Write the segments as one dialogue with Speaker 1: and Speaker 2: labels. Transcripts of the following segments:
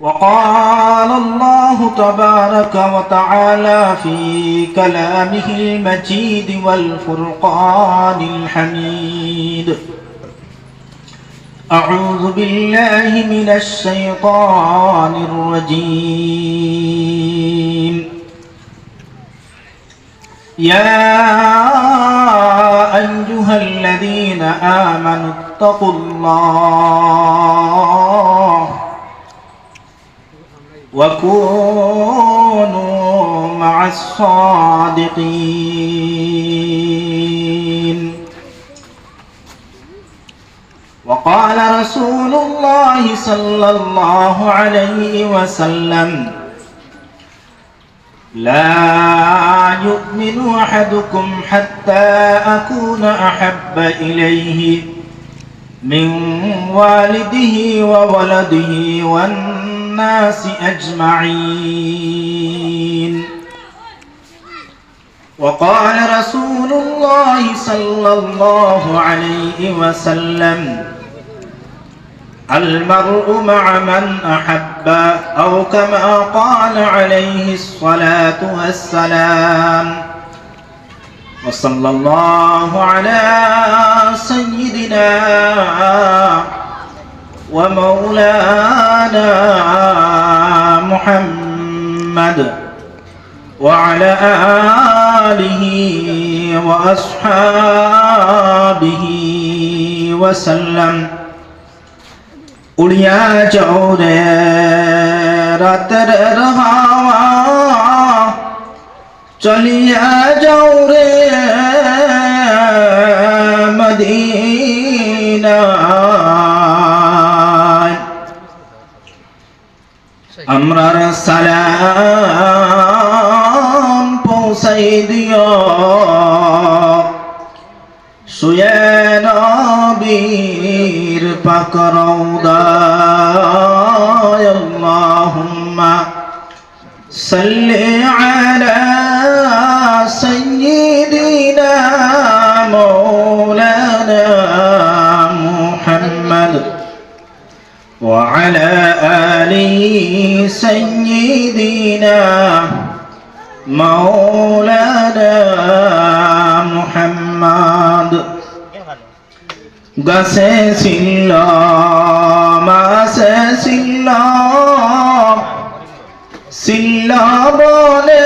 Speaker 1: وقال الله تبارك وتعالى في كلامه المجيد والفرقان الحميد. أعوذ بالله من الشيطان الرجيم. يا أيها الذين آمنوا اتقوا الله وكونوا مع الصادقين وقال رسول الله صلى الله عليه وسلم لا يؤمن احدكم حتى اكون احب اليه من والده وولده والناس أجمعين. وقال رسول الله صلى الله عليه وسلم المرء مع من أحب أو كما قال عليه الصلاة والسلام. وصلى الله على سيدنا ومولانا محمد وعلى اله واصحابه وسلم উড়িয়া যাও রে রাতের হাওয়া চলিয়া যাও রে মদিনা আমরার সালাম পৌঁছাই দিও শুয়ে নবীর পাকরৌদায় আল্লাহুম্মা সাল্লি আলা সাইয়্যিদিনা মাওলানা মুহাম্মদ وعلى آل سيدنا مولانا محمد গাছে ছিল মাসে ছিল ছিল বলে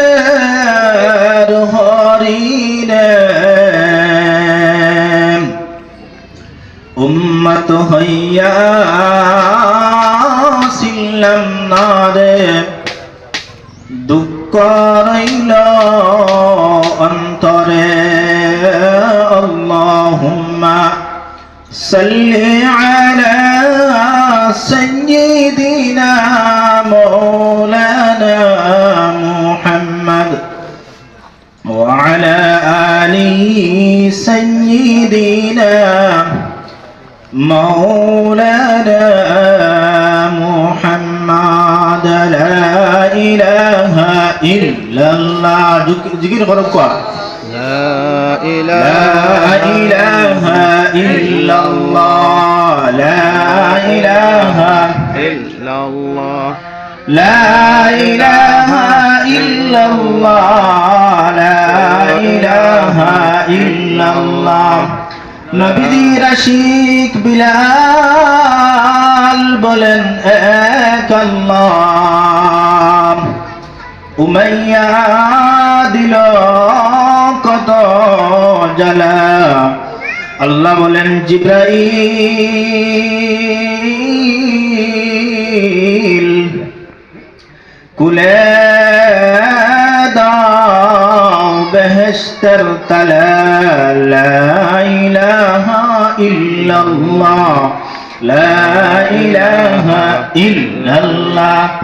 Speaker 1: হরিণে উম্মত হইয়া নিলাম না রে দুঃখ রইল অন্তরে আল্লাহুম্মা সাল্লি আলা সাইয়্যিদিনা মাওলানা মুহাম্মদ ওয়া আলা আলি সাইয়্যিদিনা মাওলানা إله إلا الله. ذكر غرقوا
Speaker 2: لا إله
Speaker 1: إلا الله. لا إله
Speaker 2: إلا الله.
Speaker 1: لا إله إلا الله. لا إله إلا الله. نبي ذي بلا بلال بلن الله. উমাইয়া দিল কত জ্বালা। আল্লাহ বলেন জিব্রাইল কুলে বেহেস্তের তালা। লা ইলাহা ইল্লাল্লাহ।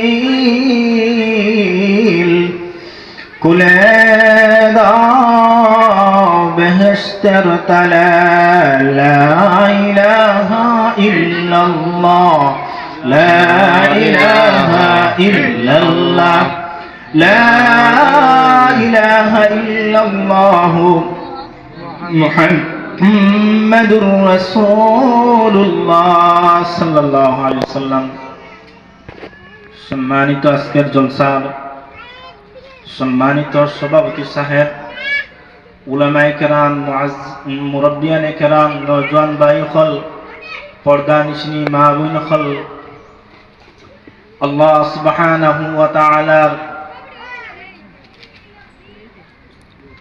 Speaker 1: الليل قل هذا به اشترت لا لا إله إلا الله. لا إله إلا الله. لا إله إلا الله. محمد رسول الله صلى الله عليه وسلم. সম্মানিত আজকের জলসার সম্মানিত সভাপতি সাহেব, উলামায়ে কেরাম মুরব্বিয়ানে কেরাম নজওয়ান ভাই হল পর্দা নিশনি মা হল আল্লাহ সুবহানাহু ওয়া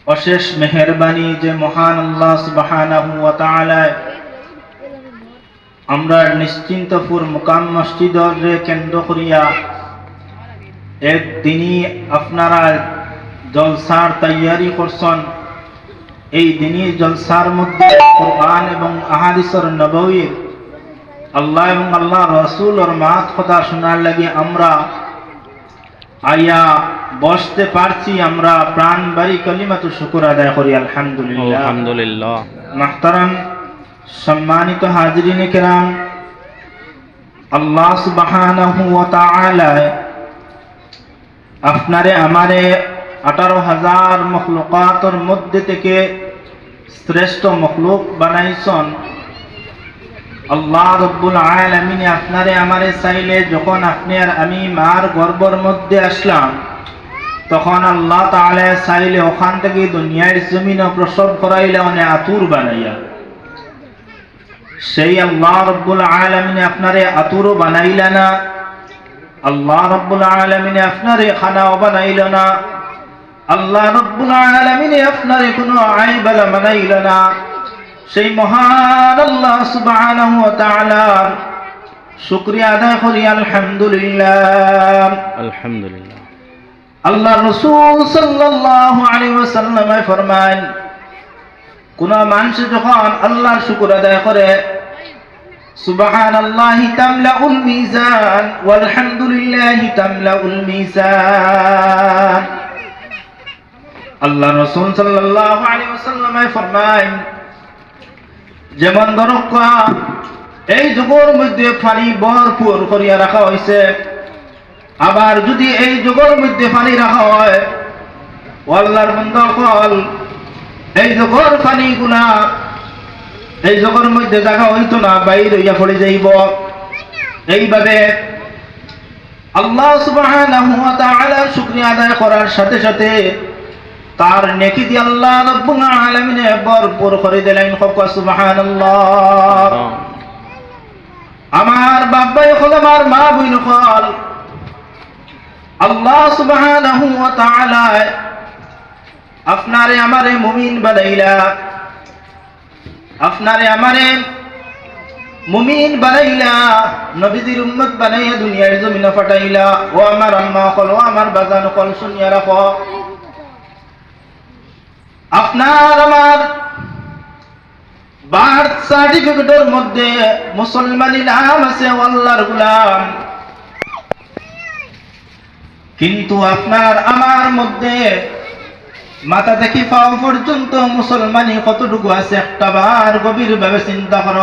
Speaker 1: অশেষ মেহেরবানি যে মহান আল্লাহ সুবহানাহু ওয়া তাআলা আমরা নিশ্চিন্তপুর মুকাম মসজিদরে কেন্দ্র করিয়া একদিনই আপনারা জলসার তৈয়ারি করছেন। এই দিনই জলসার মধ্যে কোরআন এবং আহাদিসর নবীর আল্লাহ এবং আল্লাহ রসুল ওর মাত কথা শোনার লাগে আমরা আইয়া বসতে পারছি আমরা প্রাণ বাড়ি কলিমাত শুকুর আদায় করি আলহামদুলিল্লাহ।
Speaker 2: আলহামদুলিল্লাহ।
Speaker 1: মাহতারাম সম্মানিত হাজরিন কেরাম আল্লাহ সুবহানাহু ওয়া তাআলা আপনারে আমারে আঠারো হাজার মখলুকাতর মধ্যে থেকে শ্রেষ্ঠ মখলুক বানাইছন। আল্লাহ রব্বুল আলামিনে আপনারে আমারে চাইলে যখন আপনি আর আমি মার গর্বর মধ্যে আসলাম, তখন আল্লাহ তাআলা চাইলে ওখান থেকে দুনিয়ার জমিনে প্রসব করাইলে অনে আতুর বানাইয়া। সেই আল্লাহ রব্বুল আলামিনে আপনারে আতুরও বানাইলা না আল্লাহ রব্বুল আলামিনে আপনারে খানাও বানাইল না। আল্লাহ রব্বুল আলামিনে আপনারে কোনো আইবালা বানাইল না। সেই মহান আল্লাহ সুবহানাহু ওয়া তাআলার শুকরিয়া আদায় করি আলহামদুলিল্লাহ।
Speaker 2: আলহামদুলিল্লাহ।
Speaker 1: আল্লাহ রসুল সাল্লাল্লাহু আলাইহি ওয়াসাল্লাম ফরমান কোন মানুষ যখন আল্লাহর শুকর আদায় করে সুবহানাল্লাহি তামলাউল মিজান, ওয়ালহামদুলিল্লাহি তামলাউল মিজান। আল্লাহ রসুল সাল্লাল্লাহু আলাইহি ওয়াসাল্লাম ফরমান যেমন ধরকা এই যুগের মধ্যে পানি ভরপুর করিয়া রাখা হয়েছে আবার যদি এই যুগের মধ্যে পানি রাখা হয় আল্লাহর বন্ধকল এই যুগের পানিগুলা এই যুগের মধ্যে দেখা হইতো না বাইর হইয়া পড়ে যাইব। এইভাবে আল্লাহ সুবহানাহু ওয়া তাআলা শুকরিয়া আদায় করার সাথে সাথে তার নেকি দিয়ে আল্লাহ রব্বুল আলামিন ভরপুর করে দিলেন হক সুবহানাল্লাহ। আমার বাবাই হল আমার মা বইন হল। আল্লাহ সুবহানাহু ওয়া তাআলা আপনারে আমারে মুমিন বানাইলা। আপনারে আমারে মুমিন বানাইলা, নবীজির উম্মত বানাইয়া দুনিয়ার জমিনে ফাটাইলা। ও আমার আম্মা কল ও আমার বাজান কল শুনিয়া রাখো। আপনার আমার বার্থ সার্টিফিকেটের মধ্যে মুসলমানি নাম আছে আল্লাহর গুলাম। কিন্তু আপনার আমার মধ্যে মাথা থেকে পাও পর্যন্ত মুসলমানি কতটুকু আছে একটা বার গভীর ভাবে চিন্তা কর।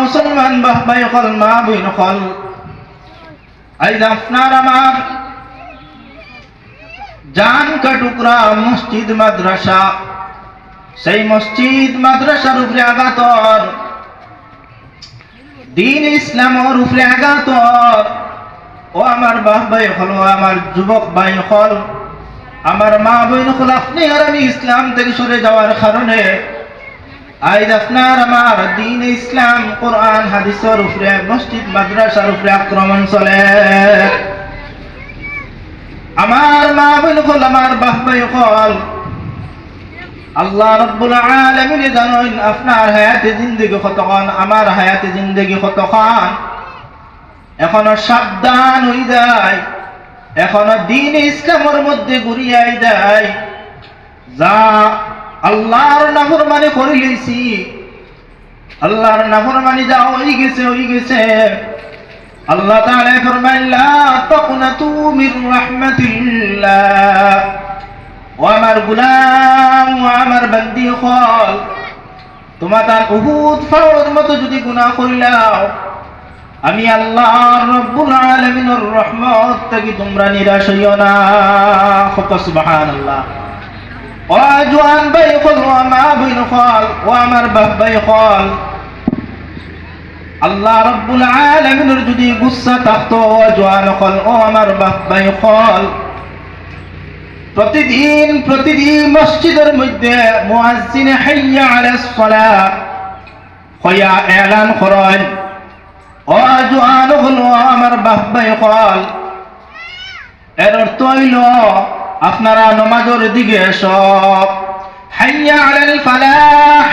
Speaker 1: মুসলমান বাহবাই হল মা বইন হল আজ আপনার আমার জান কা টুকরা মসজিদ, মাদ্রাসা। সেই মসজিদ, মাদ্রাসার উপরে আঘাতর দিন ইসলামর উপরে আঘাতর ও আমার বাহ ভাই হল আমার যুবক ভাই হল। আমার মা বোন হল আপনি আর আমি ইসলাম থেকে সরে যাওয়ার কারণে। আজ আপনার আমার দিন ইসলাম, কোরআন, হাদিসের উপরে মসজিদ, মাদ্রাসার উপরে আক্রমণ চলে। আমার মা বোন হল আমার বাহ ভাই হল। আল্লাহ রব্বুল আলামিন জানেন, আপনার হায়াতে জিন্দগি কতক্ষণ, আমার হায়াতে জিন্দগি কতক্ষণ? এখনও সাবধান হয়ে যায়। এখনও দিন ইসলামের মধ্যে ঘুরিয়াই দেয়। যা আল্লাহর নাফর মানে করে লইছি, আল্লাহর নাফর মানে যা হয়ে গেছে হয়ে গেছে। আল্লাহ তাআলা ফরমাইন লা তাকনাতু মির ও আমার গুলাম, ও আমার বান্দি হল, তোমার তার উহুদ ফাওয়ার মতো যদি গুনাহ করিলাও আমি আল্লাহ রব্বুল আলামিনের রহমত থেকে তোমরা নিরাশ হইও না। সুবহানাল্লাহ। ও জওয়ান ভাই ও মা বইন হল ও আমার বাপ ভাই হল আল্লাহ রব্বুল আলামিনের যদি গুসা থাকতো, ও জওয়ান হল, ও বাপ ভাই হল প্রতিদিন প্রতিদিন মসজিদের মধ্যে মুয়াজ্জিনে হাইয়া আলাস সালাত হইয়া এলান করেন। ও জোয়ান হলো আমার বাপ্পাই হল এর অর্থ হইল, আপনারা নমাজের দিকে সব হাইয়া আলাল ফালাহ।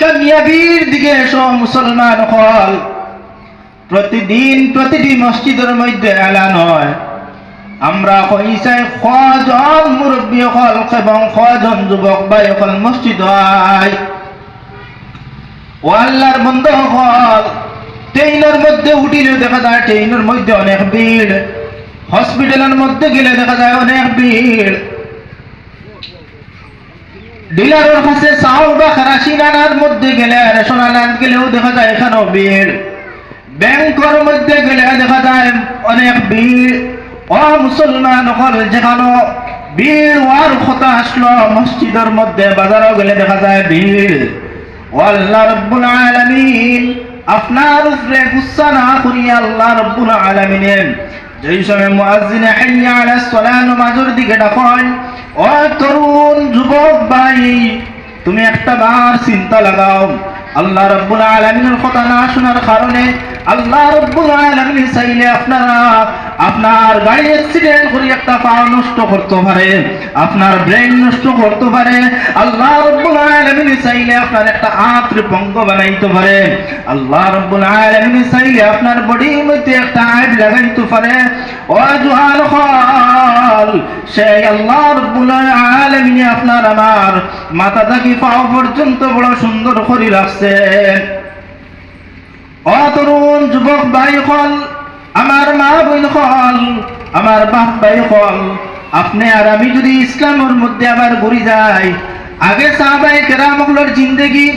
Speaker 1: কামিয়াবির দিকে এসো, মুসলমান হল প্রতিদিন প্রতিটি মসজিদের মধ্যে এলান হয়। আমরা কইসাই কজন মুরব্বী হল এবং কজন যুবক ভাই হল মসজিদ আয় ও আল্লাহর বন্ধ হল ট্রেনের মধ্যে উঠিলে দেখা যায় ট্রেনের মধ্যে অনেক ভিড়। হসপিটালের মধ্যে গেলে দেখা যায় অনেক ভিড়। ডিলারের কাছে চাউল বা খারাসি নানার মধ্যে গেলে রেশন আনার গেলেও দেখা যায় এখানেও ভিড়। ব্যাংকের মধ্যে গেলে দেখা যায় অনেক ভিড়। ও মুসলমান হল যেখানে ভিড়, ওয়ার কথা আসলো, মসজিদের মধ্যে বাজারও গেলে দেখা যায় ভিড়। ও আল্লাহ রব্বুল আলামিন আপনার উপরে গুসা না করি আল্লাহ রব্বুল আলামিনের। যেই সময় মুয়াজ্জিনে হাইয়া আলাস সালাত নামাজের দিকে ডাকল ও তরুণ যুবক ভাই, তুমি একটা বার চিন্তা লাগাও। আল্লাহ রব্বুল আলামিনের কথা না শোনার কারণে চাইলে আপনারা একটা পা নষ্ট করতে পারে, আপনার ব্রেন নষ্ট করতে পারে। চাইলে আপনার একটা বানাইতে পারে। চাইলে আপনার বডির মধ্যে একটা আইব লাগাইতে পারে। হল সেই আল্লাহ আপনার আমার মাথা থাকি পাও পর্যন্ত বড় সুন্দর করে রাখছেন। অতরুণ যুবক ভাই হল, আমার মা বোন হল, আমার বাপ ভাই হল। আপনি আর আমি যদি ইসলামের মধ্যে আবার ঘুরি যাই, আগে সাহাবাই কেরামগুলোর জিন্দগি,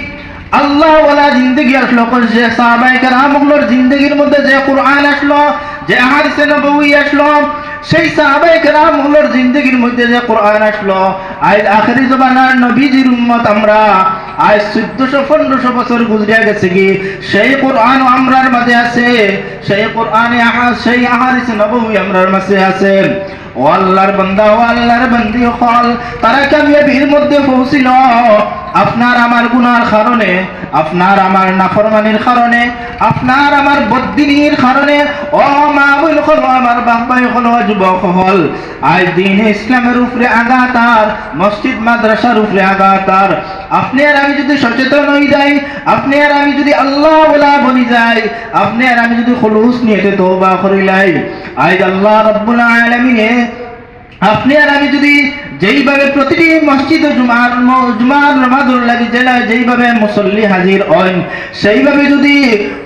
Speaker 1: আল্লাহ ওয়ালা জিন্দগি আসলো যে সাহাবাই কেরামগুলোর জিন্দগির মধ্যে যে কোরআন আসলো, যে হাদিসে নববী আসলো, সেই সাহাবাই কেরামগুলোর জিন্দগির মধ্যে যে কোরআন আসলো আজ আখেরি জমানার নবীজির উম্মত আমরা আজ চোদ্দশো, পনেরোশো বছর গুজরিয়া গেছে কি? সেই কোরআন আমরার মাঝে আছে, সেই কোরআনে আহা- সেই আহারিস নবী আমরার মাঝে আছে। ও আল্লাহর বান্দা, ও আল্লাহর বান্দি হল, তারা কামিয়াবির মধ্যে পৌঁছিল? আপনার আমার গুনার কারণে, আপনার আমার নাফরমানির কারণে, আপনার আমার বদ্দিনীর কারণে, ও মা বইল হল আমার বাপ্পাই হল যুবক হল। আজ দিন ইসলামের উপরে আঘাতার মসজিদ মাদ্রাসার উপরে আঘাতার আপনি আর আমি যদি সচেতন হয়ে যাই, আপনি আর আমি যদি আল্লাহ বলা বলি যাই, আপনি আর আমি যদি খলুস নিয়ে তওবা করিলাই আজ আল্লাহ রব্বুল আলামিনে আপনি আর আমি যদি যেইভাবে প্রতিটি মসজিদ জুমার জুমার নামাজুর লাগি জেলায় যেইভাবে মুসল্লি হাজির হন সেইভাবে যদি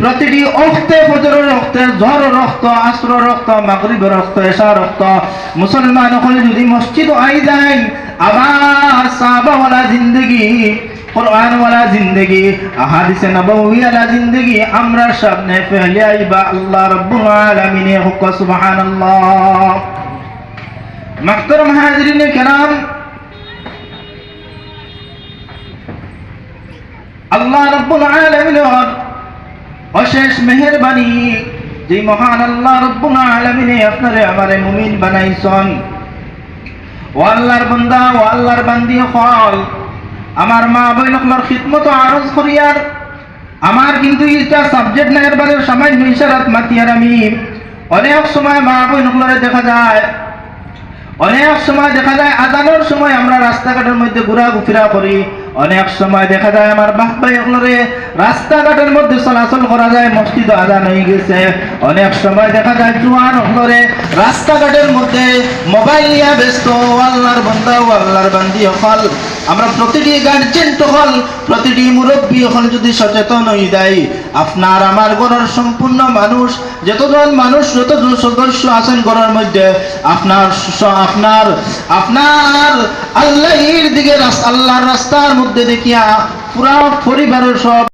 Speaker 1: প্রতিটি অক্তে ফজরের রক্তে জ্বর রক্ত আশ্র রক্ত, মাগরিব রক্ত এসা রক্ত, মুসলমান হলে যদি মসজিদ আই যায় আবার সাহাবাওয়ালা জিন্দগি, কোরআনওয়ালা জিন্দগি, আহাদিসে নবওয়িওয়ালা জিন্দগি আমরা সামনে ফেলে আইবা, আল্লাহ রাব্বুল আলামিনে হুক সুবহানাল্লাহ। মাস্তর মহাজরিন খেলাম আল্লাহ রব্বুল আলমিনের অশেষ মেহরবানি যে মহান আল্লাহ রব্বুল আলমিনে আপনারে আমার মুমিন বানাইছন। ও আল্লাহর বন্দা, ও আল্লাহর বান্দি ফল আমার মা বই নকলার খিদমত আরজ করিয়ার, আমার কিন্তু ইটা সাবজেক্ট নাই এরবারে সামান্য ইশারাত মাতিয়ার আমি অনেক সময় মা বই নকলারে দেখা যায় অনেক সময় দেখা যায় আদানোর সময় আমরা রাস্তাঘাটের মধ্যে ঘোরাঘুফিরা করি অনেক সময় দেখা যায় আমার বাপ ভাই এগুলোরে রাস্তাঘাটের মধ্যে চলাচল করা যায় মসজিদ আদান হয়ে গেছে। অনেক সময় দেখা যায় জুয়ান হলরে রাস্তাঘাটের মধ্যে মোবাইল নিয়ে ব্যস্ত, আল্লাহর বন্ধা ও আল্লাহর বান্দি হল আমরা প্রতিটি গার্জেন হল, প্রতিটি মুরব্বী হল যদি সচেতন হয়ে দেয় আপনার আমার ঘরের সম্পূর্ণ মানুষ, যতজন মানুষ, যতজন সদস্য আছেন ঘরের মধ্যে, আপনার আপনার আপনার আল্লাহর দিকে আল্লাহর রাস্তার মধ্যে দেখিয়া পুরা পরিবারের সব